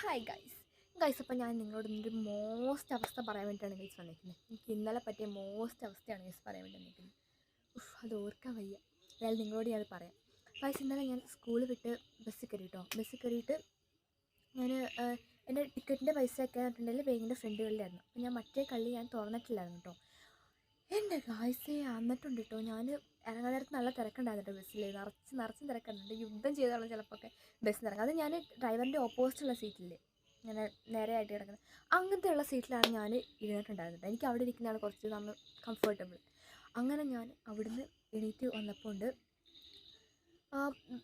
Hi guys guys അപ്പോൾ ഞാൻ നിങ്ങളോട് ഒരു മോസ്റ്റ് അവസ്ഥ പറയാൻ വേണ്ടിയിട്ടാണ് ഗൈസ് വന്നിരിക്കുന്നത് എനിക്ക് ഇന്നലെ പറ്റിയ മോസ്റ്റ് അവസ്ഥയാണ് ഗൈസ് പറയാൻ വേണ്ടി വന്നിരിക്കുന്നത് ഉഫ് അത് ഓർക്കാൻ വയ്യ. അതായത് നിങ്ങളോട് ഞാൻ പറയാം. ഗൈസ് ഇന്നലെ ഞാൻ സ്കൂൾ വിട്ട് ബസ്സിൽ കയറി കേട്ടോ ബസ്സിൽ കയറിയിട്ട് ഞാൻ എന്റെ ടിക്കറ്റിന്റെ പൈസ ഒക്കെ പറഞ്ഞിട്ടുണ്ടെങ്കിൽ ബാങ്കിന്റെ ഫ്രണ്ടുകളിലായിരുന്നു അപ്പോൾ ഞാൻ മറ്റേ കള്ളി ഞാൻ തുറന്നിട്ടില്ലായിരുന്നു കേട്ടോ എന്റെ ഗായ്സേ അന്നിട്ടുണ്ട് കേട്ടോ ഞാൻ ഇറങ്ങാൻ നേരത്ത് നല്ല തിരക്കുണ്ടായിരുന്നു ബസ്സിൽ നിറച്ച് നിറച്ചും തിരക്കുന്നുണ്ട് യുദ്ധം ചെയ്താണ് ചിലപ്പോൾ ഒക്കെ ബസ്സിൽ ഇറങ്ങുക. അത് ഞാൻ ഡ്രൈവറിന്റെ ഓപ്പോസിറ്റുള്ള സീറ്റിൽ ഇങ്ങനെ നേരെയായിട്ട് കിടക്കുന്നത് അങ്ങനത്തെ ഉള്ള സീറ്റിലാണ് ഞാൻ ഇരുന്നിട്ടുണ്ടായിരുന്നത്. എനിക്ക് അവിടെ ഇരിക്കുന്നതാണ് കുറച്ച് നമ്മൾ കംഫർട്ടബിൾ അങ്ങനെ ഞാൻ അവിടുന്ന് എണീറ്റ് വന്നപ്പോൾ ഉണ്ട്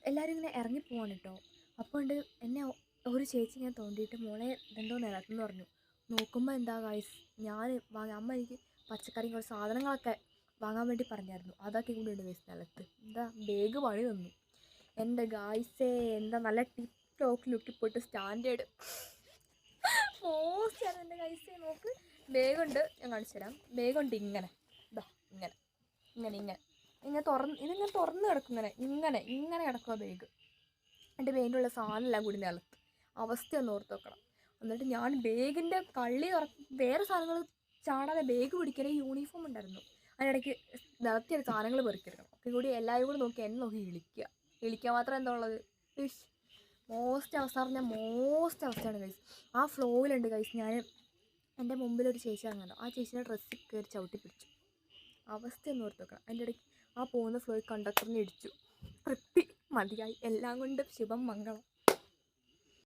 എല്ലാവരും ഇങ്ങനെ ഇറങ്ങി പോവാണ് കേട്ടോ അപ്പോൾ ഉണ്ട് എന്നെ ഒരു ചേച്ചി ഇങ്ങനെ തോണ്ടിയിട്ട് മോളെ എന്തോ നിലത്തെന്ന് പറഞ്ഞു. നോക്കുമ്പോൾ എന്താ ഗായ്സ് ഞാൻ അമ്മ എനിക്ക് പച്ചക്കറിയും കുറച്ച് സാധനങ്ങളൊക്കെ വാങ്ങാൻ വേണ്ടി പറഞ്ഞായിരുന്നു. അതൊക്കെ കൂടി ഉണ്ട് സ്ഥലത്ത്. എന്താ ബേഗ് പണി തന്നു എന്റെ ഗായ്സേ എന്താ നല്ല ടിപ്പ് ടോക്ക് ലുക്കി പോയിട്ട് സ്റ്റാൻഡേർഡ് മോശമാണ് എന്റെ ഗായ്സേ നോക്ക്. ബേഗുണ്ട് ഞാൻ കാണിച്ചു തരാം. ബേഗുണ്ട് ഇങ്ങനെ. ഇതാ ഇങ്ങനെ. ഇങ്ങനെ ഇങ്ങനെ. ഇങ്ങനെ തുറന്ന് ഇതിങ്ങനെ തുറന്ന് കിടക്കും ഇങ്ങനെ ഇങ്ങനെ ഇങ്ങനെ കിടക്കുക ബേഗ് എന്റെ ബേഗിനുള്ള സാധനമെല്ലാം കൂടി നിലത്ത് അവസ്ഥ ഒന്ന് ഓർത്ത് വെക്കണം എന്നിട്ട് ഞാൻ ബേഗിന്റെ കള്ളി തുറ വേറെ സാധനങ്ങൾ ചാടാതെ ബാഗ് പിടിക്കുന്ന യൂണിഫോം ഉണ്ടായിരുന്നു. അതിനിടയ്ക്ക് നിലത്തിയ സാധനങ്ങൾ പെറുക്കിയെടുക്കണം. ഒക്കെ കൂടി എല്ലാവരും കൂടി നോക്കി എന്നെ നോക്കി ഇളിക്കുക ഇളിക്കുക മാത്രം എന്താ ഉള്ളത്? ഇഷ്. മോസ്റ്റ് അവസ്ഥ പറഞ്ഞാൽ മോസ്റ്റ് അവസ്ഥയാണ് ഗൈസ് ആ ഫ്ലോയിലുണ്ട് ഗൈസ് ഞാൻ എന്റെ മുമ്പിൽ ഒരു ചേച്ചി അങ്ങനെ ആ ചേച്ചിയുടെ ഡ്രസ്സിൽ കയറി ചവിട്ടി പിടിച്ചു. അവസ്ഥ ഒന്ന് ഓർത്ത് വെക്കണം അതിന്റെ ഇടയ്ക്ക് ആ പോകുന്ന ഫ്ലോയിൽ കണ്ടക്ടറിനെ ഇടിച്ചു. തൃപ്തി മതിയായി. എല്ലാം കൊണ്ടും ശുഭം മംഗളം.